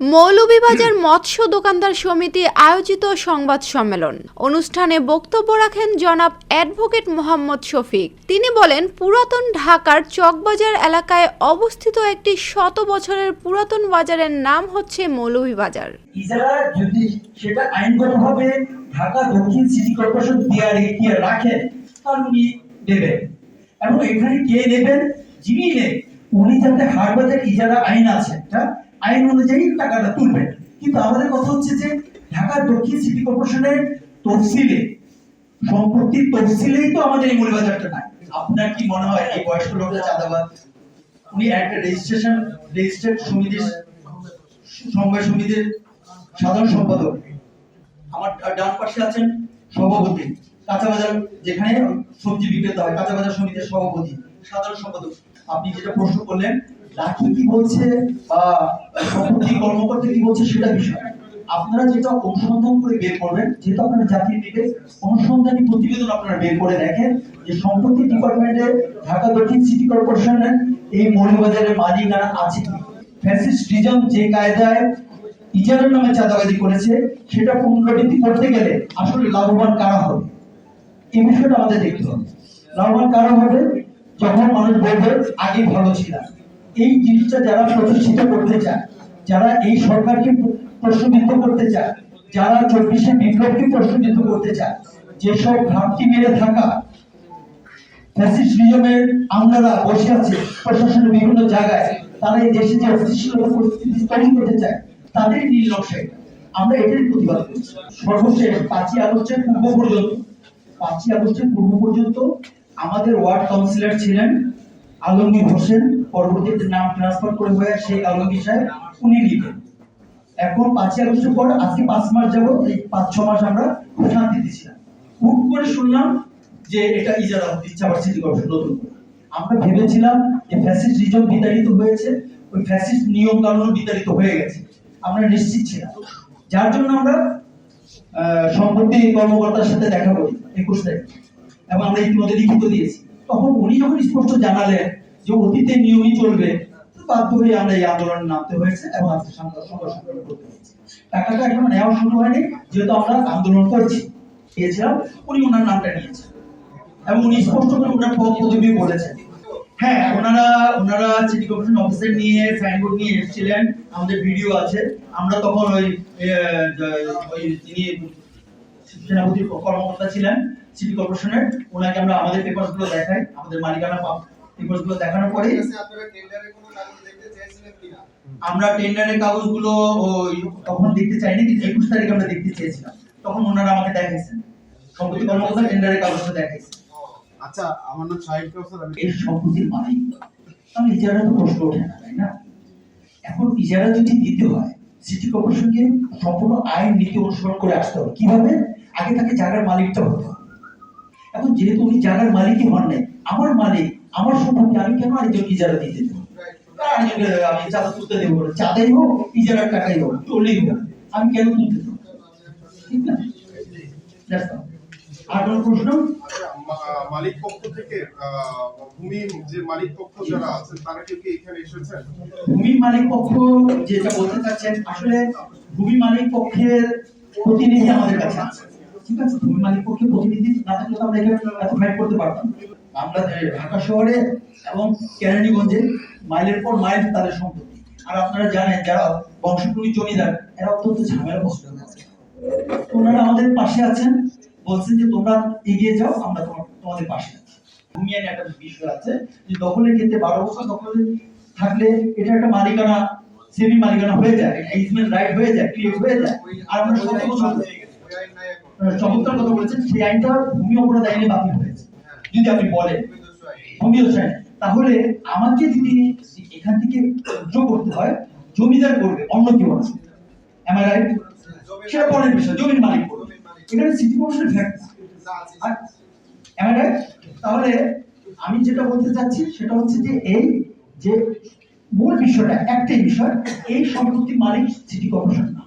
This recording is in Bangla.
মৌলভীবাজার মৎস্য দোকানদার সমিতি আয়োজিত সংবাদ সম্মেলন। অনুষ্ঠানে বক্তব্য রাখেন জনাব অ্যাডভোকেট মোহাম্মদ শফিক। তিনি বলেন, পুরাতন ঢাকার চকবাজার এলাকায় অবস্থিত একটি শত বছরের পুরাতন বাজারের নাম হচ্ছে মৌলভীবাজার। যদি সেটা আইনগতভাবে ঢাকা দক্ষিণ সিটি কর্পোরেশন দিয়ে রাখেন, তাহলে উনি দেবেন। এবং এখানে কে নেবেন? যিনি নেন উনি যাতে হাট বাজার ইজারা আইন আছে একটা আইন অনুযায়ী টাকাটা তুলবেন কিন্তু আমাদের কথা হচ্ছে যে, ঢাকা দক্ষিণ সিটি কর্পোরেশনের তফসিলে সম্পত্তির তফসিলেই তো আমাদের এই মূল্যবাজারটা নাই। আপনার কি মনে হয় এই বয়স্ক লোকটা চাঁদাবাদ উনি একটা রেজিস্ট্রেশন রেজিস্ট্রেড সমিতির, সমবায় সমিতির সাধারণ সম্পাদক। আমার ডান পাশে আছেন সভাপতি কাঁচা বাজার যেখানে সবজি বিক্রেতা হয় কাঁচা বাজার সমিতির সভাপতি, সাধারণ সম্পাদক। আপনি যেটা প্রশ্ন করলেন লাঠি কি বলছে, বা সম্পত্তি কর্মকর্তা কি বলছে সেটা বিষয়। আপনারা যেটা অনুসন্ধান করে বের করবেন, যেহেতু আপনারা জাতির বিবেক অনুসন্ধানী প্রতিবেদন আপনারা বের করে দেখেন, যে সম্পত্তি ডিপার্টমেন্টে ঢাকা দক্ষিণ সিটি কর্পোরেশনের এই মৌলবাজারের মালিকানা আছে কি? ফ্যাসিস্ট যে কায়দায় ইজারার নামে চাঁদাবাজি করেছে, সেটা পুনরাবৃত্তি করতে গেলে আসলে লাভবান কারা হবে? এই বিষয়টা আমাদের দেখতে হবে। লাভবান কারা হবে? যখন মানুষ বলবে, আগে ভালো ছিল এই জিনিসটা যারা প্রতিষ্ঠিত করতে চায়, যারা এই সরকারকে প্রশ্নবিদ্ধ করতে চায়, যারা চব্বিশে বিপ্লবকে প্রশ্নবিদ্ধ করতে চায়, যেসব ঘাটতি মেরে থাকা তাদের আমরা এটাই পাঁচই আগস্টের পাঁচই আগস্টের পূর্ব পর্যন্ত আমাদের ওয়ার্ড কাউন্সিলর ছিলেন আলমগীর হোসেন পরবর্তীতে নাম ট্রান্সফার করে হয়ে শেখ আলমগীর সাহেব উনি লিখেন। এখন পাঁচই আগস্টের পর আজকে পাঁচ মাস যাব এই পাঁচ, ছ মাস আমরা শান্তিতে ছিলাম। হুট করে শুনলাম যে এটা ইজারা দিচ্ছে আবার সিটি কর্পোরেশন নতুন। আমরা ভেবেছিলাম যে ফ্যাসিস্ট রিজম বিতাড়িত হয়েছে, ওই ফ্যাসিস্ট নিয়ম কানুন বিতাড়িত হয়ে গেছে। আমরা নিশ্চিত ছিলাম। যার জন্য আমরা সম্পত্তি কর্মকর্তার সাথে দেখা করি, একুশ তারিখ। এবং আমরা ইতিমধ্যে লিখিত দিয়েছি। তখন উনি যখন স্পষ্ট জানালেন যে অতীতে নিয়মই চলবে বাধ্য হয়ে আমরা এই আন্দোলনে নামতে হয়েছে এবং আজকে করতে হয়েছে। টাকাটা এখন নেওয়া শুরু হয়নি, যেহেতু আমরা আন্দোলন পেয়েছিলাম, উনি ওনার নামটা নিয়েছেন। এবং উনি স্পষ্ট করে ওনার পদ বলেছেন। হ্যাঁ ওনারা ওনারা সিটি নিয়ে নিয়ে এসেছিলেন, আমাদের ভিডিও আছে। আমরা তখন ওই ওই সেনাপতির কর্মকর্তা ছিলেন সিটি কর্পোরেশনের ওনাকে আমরা, আমাদের পেপারসগুলো দেখাই, আমাদের মালিকানা পেপারসগুলো দেখানোর পরে আপনারা টেন্ডারের কোনো কাগজ দেখতে চেয়েছিলেন কিনা? আমরা টেন্ডারের কাগজগুলো তখন দেখতে চাইনি কিন্তু একুশ তারিখে আমরা দেখতে চেয়েছিলাম। তখন ওনারা আমাকে দেখাইছেন। সম্পত্তি কর্মকর্তা টেন্ডারের কাগজটা দেখাইছেন আচ্ছা আমার নাম কাউসার আমি এর সম্পত্তির মালিক তাহলে ইজারা তো প্রশ্ন ওঠে না তাই না? এখন ইজারা যদি দিতে হয় সিটি কর্পোরেশনকে সম্পূর্ণ আইন নীতি অনুসরণ করে আসতে হবে। কীভাবে? আগে তাকে জায়গার মালিকটা হতে হবে। এখন যেহেতু উনি জায়গার মালিকই হন নাই আমার মালিক আমার সম্পত্তি আমি কেন আরেকজন ইজারা দিতে দেবো? আমি চাঁদা তুলতে দেবো চাঁদাই হোক ইজারার টাকাই হোক চললেই হোক আমি কেন তুলতে দেবো? ঠিক না? আর কোনো প্রশ্ন? মালিক পক্ষ থেকে ভূমি যে মালিক পক্ষ যারা আছেন তারা কি এখানে এসেছেন? ভূমি মালিক পক্ষ যেটা বলতে চাচ্ছেন আসলে ভূমি মালিক পক্ষের প্রতিনিধি আমাদের কাছে আছে। ঠিক আছে? ভূমি মালিক পক্ষের প্রতিনিধি না থাকলে তো আমরা এখানে এত ফাইট করতে পারতাম। আমরা ঢাকা শহরে এবং কেরানীগঞ্জে মাইলের পর মাইল তাদের সম্পত্তি। আর আপনারা জানেন যারা বংশপুরী জমিদার এরা অত্যন্ত ঝামেলা পছন্দ আছে। ওনারা আমাদের পাশে আছেন বলছেন যে তোমরা এগিয়ে যাও আমরা তোমাদের পাশে আছি। ভূমি একটা বিষয় আছে যে দখলের ক্ষেত্রে বারো বছর দখলে থাকলে এটা একটা মালিকানা সেমি মালিকানা হয়ে যায়। ইজমেন্ট রাইট হয়ে যায় হয়ে যায়। আর আমরা বছর চমৎকার কথা বলেছেন সেই আইনটা ভূমি অপরাধ আইনে বাতিল হয়েছে। যদি আপনি বলেন ভূমি হোসেন তাহলে আমাকে যদি এখান থেকে যোগ করতে হয়, জমিদার করবে, অন্য কেউ আছে। সেটা পরের বিষয়, জমির মালিক করবে। এখানে সিটি ফ্যাক্ট? তাহলে আমি যেটা বলতে চাচ্ছি, সেটা হচ্ছে যে এই যে মূল বিষয়টা, একটাই বিষয়, এই সম্পত্তি মালিক সিটি কর্পোরেশন না।